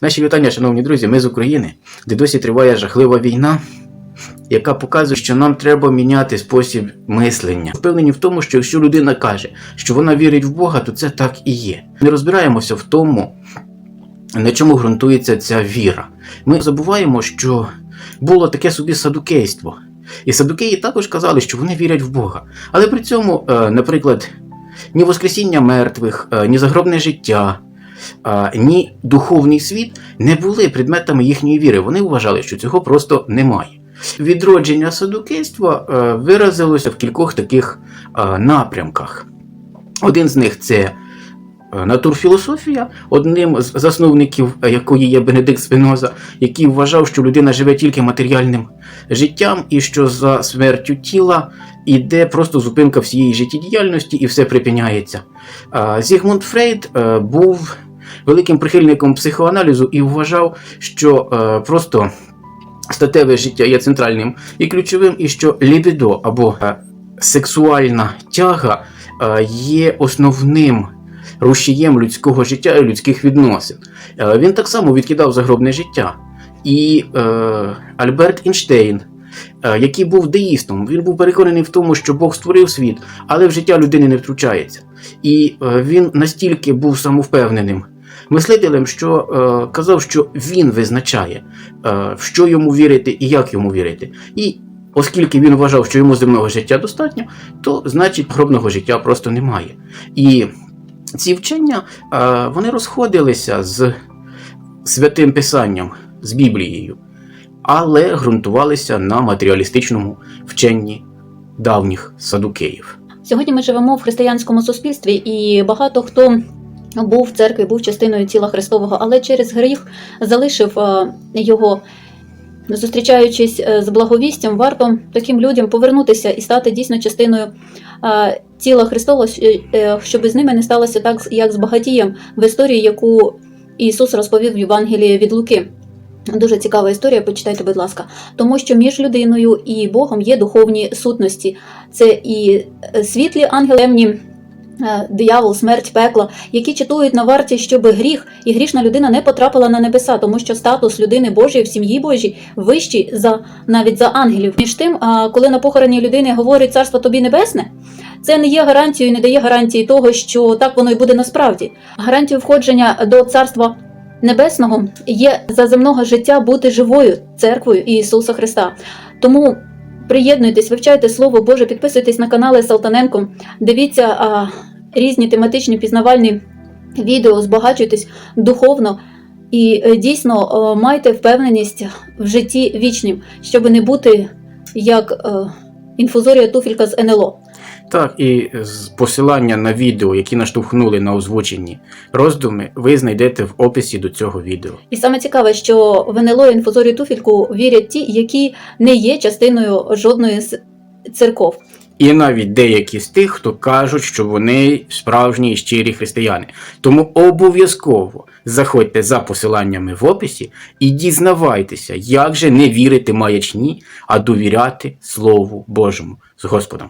Наші вітання, шановні друзі, ми з України, де досі триває жахлива війна, яка показує, що нам треба міняти спосіб мислення. Впевнені в тому, що якщо людина каже, що вона вірить в Бога, то це так і є. Не розбираємося в тому, на чому ґрунтується ця віра. Ми забуваємо, що було таке собі садукейство. І садукеї також казали, що вони вірять в Бога. Але при цьому, е, наприклад, ні Воскресіння мертвих, е, ні загробне життя, ні духовний світ не були предметами їхньої віри. Вони вважали, що цього просто немає. Відродження садукейства е, виразилося в кількох таких е, напрямках. Один з них це е, натурфілософія, одним з засновників якої є Бенедикт Спиноза, який вважав, що людина живе тільки матеріальним життям, і що за смертю тіла іде просто зупинка всієї життєдіяльності і все припиняється. Зігмунд Фрейд був великим прихильником психоаналізу і вважав, що е, просто статеве життя є центральним і ключовим, і що лібідо або е, сексуальна тяга е, є основним рушієм людського життя і людських відносин. Е, Він так само відкидав загробне життя. І е, Альберт Ейнштейн, е, який був деїстом, він був переконаний в тому, що Бог створив світ, але в життя людини не втручається. І е, він настільки був самовпевненим мислителем, що е, казав, що він визначає, е, в що йому вірити і як йому вірити. І оскільки він вважав, що йому земного життя достатньо, то значить гробного життя просто немає. І ці вчення е, вони розходилися з святим писанням, з Біблією, але ґрунтувалися на матеріалістичному вченні давніх садукеїв. Сьогодні ми живемо в християнському суспільстві, і багато хто був в церкві, був частиною тіла Христового, але через гріх залишив е, його. Зустрічаючись е, з благовістям, варто таким людям повернутися і стати дійсно частиною е, тіла Христового, щоб з ними не сталося так, як з багатієм в історії, яку Ісус розповів в Євангелії від Луки. Дуже цікава історія, почитайте, будь ласка. Тому що між людиною і Богом є духовні сутності. Це і світлі ангели, диявол, смерть, пекло, які читують на варті, щоб гріх і грішна людина не потрапила на небеса, тому що статус людини Божої в сім'ї Божій вищий за навіть за ангелів. Між тим, коли на похороні людини говорить царство тобі небесне. Це не є гарантією, не дає гарантії того, що так воно і буде насправді. Гарантією входження до царства небесного є за земного життя бути живою церквою Ісуса Христа. Тому приєднуйтесь, вивчайте Слово Боже, підписуйтесь на канали Салтаненко, дивіться а, різні тематичні пізнавальні відео, збагачуйтесь духовно. І е, дійсно е, майте впевненість в житті вічнім, щоб не бути як е, інфузорія туфелька з НЛО. Так, і посилання на відео, які наштовхнули на озвучені роздуми, ви знайдете в описі до цього відео. І саме цікаве, що в НЛО інфузорію туфельку вірять ті, які не є частиною жодної з церков. І навіть деякі з тих, хто кажуть, що вони справжні і щирі християни. Тому обов'язково заходьте за посиланнями в описі і дізнавайтеся, як же не вірити маячні, а довіряти Слову Божому з Господом.